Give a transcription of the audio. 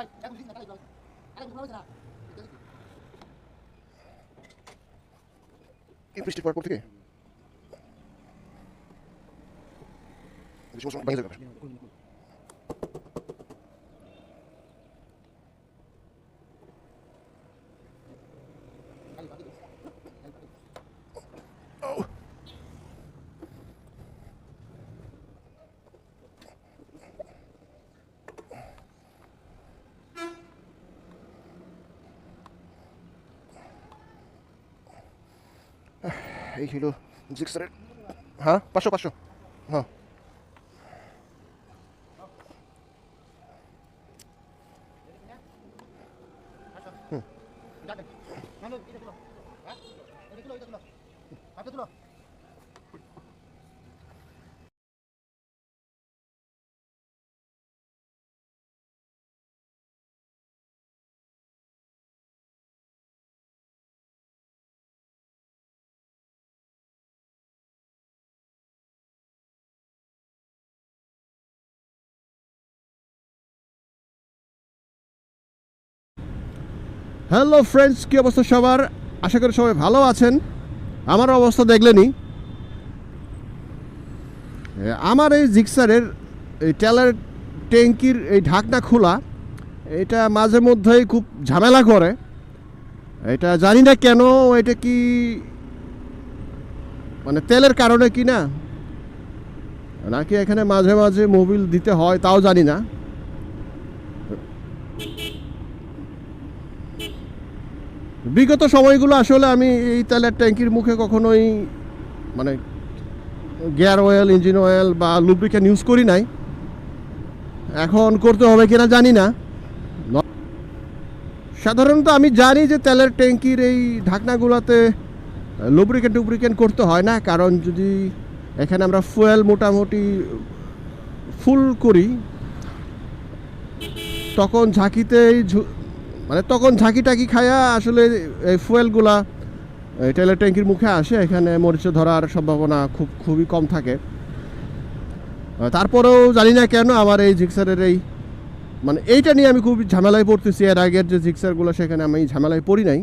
এই ছাড়া কিলো রাম এই ঝামেলা করে এই বৃষ্টির পর পর থেকে বেশি বছর বাইরে যাবে এই হলো জিক্সারের হ্যাঁ পাঁচশো পাঁচশো হ্যাঁ হ্যালো ফ্রেন্ডস কী অবস্থা সবার? আশা করি সবাই ভালো আছেন। আমার অবস্থা দেখলেনি আমার এই জিক্সারের এই তেলের ট্যাঙ্কির এই ঢাকনা খোলা, এটা মাঝে মধ্যেই খুব ঝামেলা করে। এটা জানি না কেন, এটা কি মানে তেলের কারণে কি না? নাকি এখানে মাঝে মাঝে মোবিল দিতে হয়, তাও জানি না। বিগত সময়গুলো আসলে আমি এই তেলের ট্যাঙ্কির মুখে কখনোই মানে গিয়ার অয়েল, ইঞ্জিন অয়েল বা লুব্রিকেন ইউজ করি নাই। এখন করতে হবে কিনা জানি না। সাধারণত আমি জানি যে তেলের ট্যাঙ্কির এই ঢাকনাগুলোতে লুব্রিকেন টুব্রিকেন করতে হয় না, কারণ যদি এখানে আমরা ফুয়েল মোটামুটি ফুল করি, তখন ঝাঁকিতেই মানে তখন ঝাঁকি টাকি খায়া আসলে এই ফুয়েলগুলা তেলের ট্যাঙ্কির মুখে আসে, এখানে মরিচে ধরার সম্ভাবনা খুব, খুবই কম থাকে। তারপরেও জানি না কেন আমার এই জিক্সারের এই মানে এইটা নিয়ে আমি খুব ঝামেলায় পড়তেছি। এর আগের যে জিক্সারগুলো, সেখানে আমি ঝামেলায় পড়ি নাই।